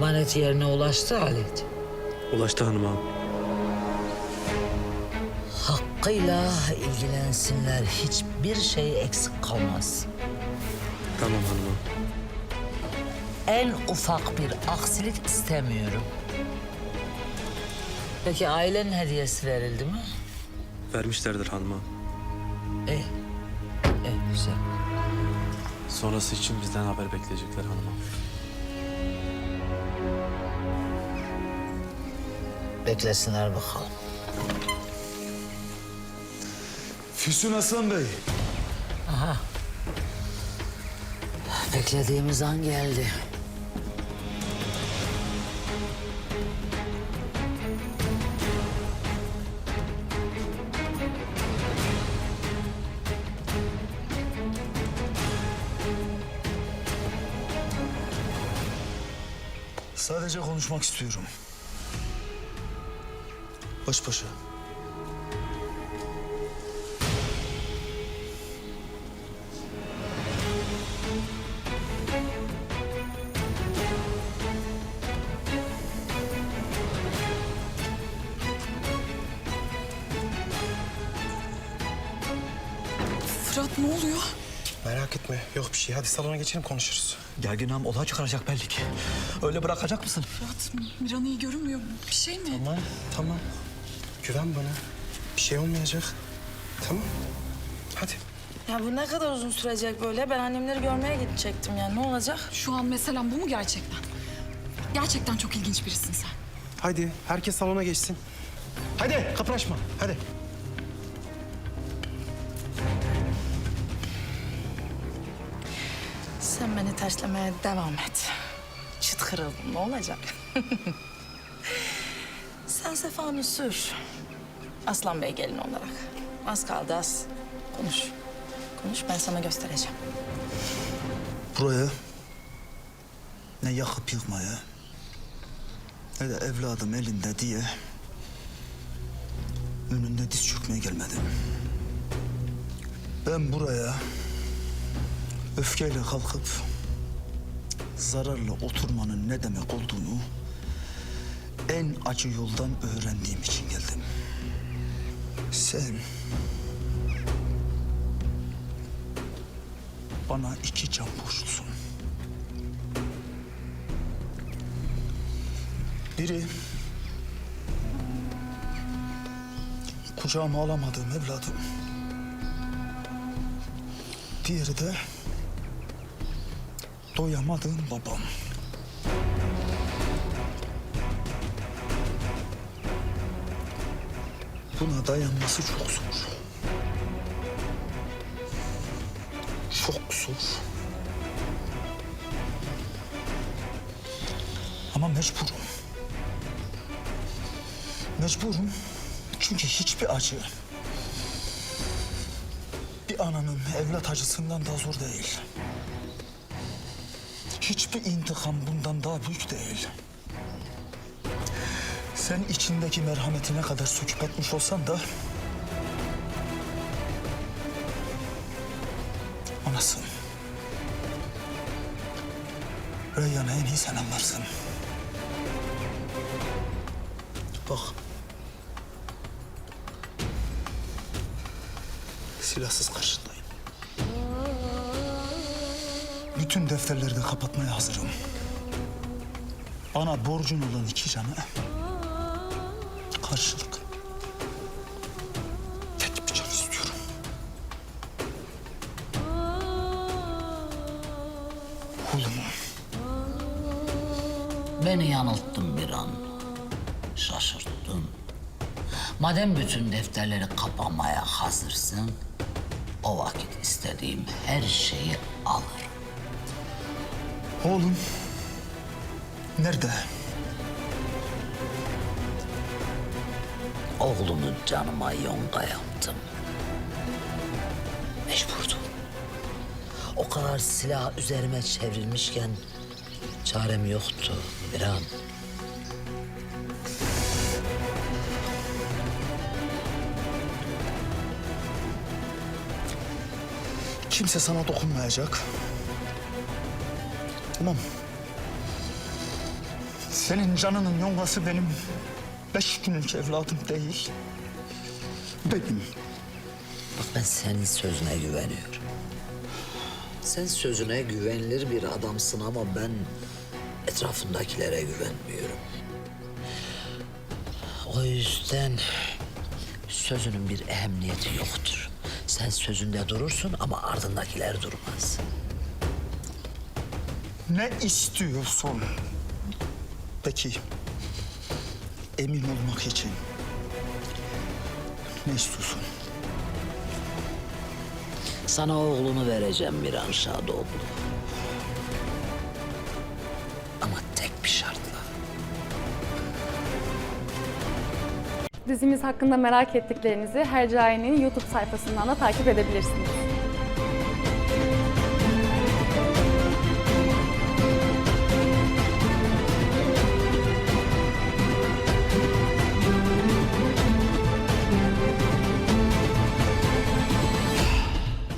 Emanet yerine ulaştı Halit. Ulaştı hanım ağam. Hakkıyla ilgilensinler. Hiçbir şey eksik kalmaz. Tamam hanım ağam. En ufak bir aksilik istemiyorum. Peki ailenin hediyesi verildi mi? Vermişlerdir hanım ağam. İyi. İyi, güzel. Sonrası için bizden haber bekleyecekler hanım ağam. Beklesinler bakalım. Füsun Hasan Bey. Beklediğimiz an geldi. Sadece konuşmak istiyorum. Baş başa. Fırat ne oluyor? Merak etme. Yok bir şey. Hadi salona geçelim konuşuruz. Gergin ağam olay çıkaracak belli ki. Öyle bırakacak mısın? Fırat Miran iyi görünmüyor. Bir şey mi? Tamam, tamam. Güven bana. Bir şey olmayacak. Tamam. Hadi. Ya bu ne kadar uzun sürecek böyle? Ben annemleri görmeye gidecektim yani. Ne olacak? Şu an meselem bu mu gerçekten? Gerçekten çok ilginç birisin sen. Hadi. Herkes salona geçsin. Hadi kapılaşma. Hadi. Sen beni terslemeye devam et. Çıt kırıldım. Ne olacak? Sen sefanı sür. Aslan Bey gelin olarak. Az kaldı az. Konuş. Konuş ben sana göstereceğim. Buraya ne yakıp yıkmaya ne de evladım elinde diye önünde diz çökmeye gelmedim. Ben buraya öfkeyle kalkıp zararla oturmanın ne demek olduğunu en acı yoldan öğrendiğim için geldim. Sen bana iki can borçlusun. Biri kucağıma alamadığım evladım. Diğeri de doyamadığım babam. Buna dayanması çok zor. Çok zor. Ama mecburum. Mecburum çünkü hiçbir acı bir ananın evlat acısından daha zor değil. Hiçbir intikam bundan daha büyük değil. Sen içindeki merhameti ne kadar söküp etmiş olsan da... Anasın. Reyyan'ı en iyi sen anlarsın. Bak. Silahsız karşındayım. Bütün defterleri de kapatmaya hazırım. Bana borcun olan iki canı karşılık. Tek bir istiyorum. Oğlumu. Beni yanılttın bir an. Şaşırttın. Madem bütün defterleri kapamaya hazırsın... ...o vakit istediğim her şeyi alırım. Oğlum. Nerede? Oğlumu canıma yonga yaptım. Mecburdum. O kadar silah üzerime çevrilmişken çarem yoktu bir an. Kimse sana dokunmayacak. Tamam. Senin canının yongası benim beş günlük evladım değil. Benim. Bak ben senin sözüne güveniyorum. Sen sözüne güvenilir bir adamsın ama ben etrafındakilere güvenmiyorum. O yüzden sözünün bir ehemmiyeti yoktur. Sen sözünde durursun ama ardındakiler durmaz. Ne istiyorsun? Peki, emin olmak için ne istiyorsun? Sana oğlunu vereceğim Miran Şadoğlu. Ama tek bir şartla. Dizimiz hakkında merak ettiklerinizi Hercai'nin YouTube sayfasından da takip edebilirsiniz.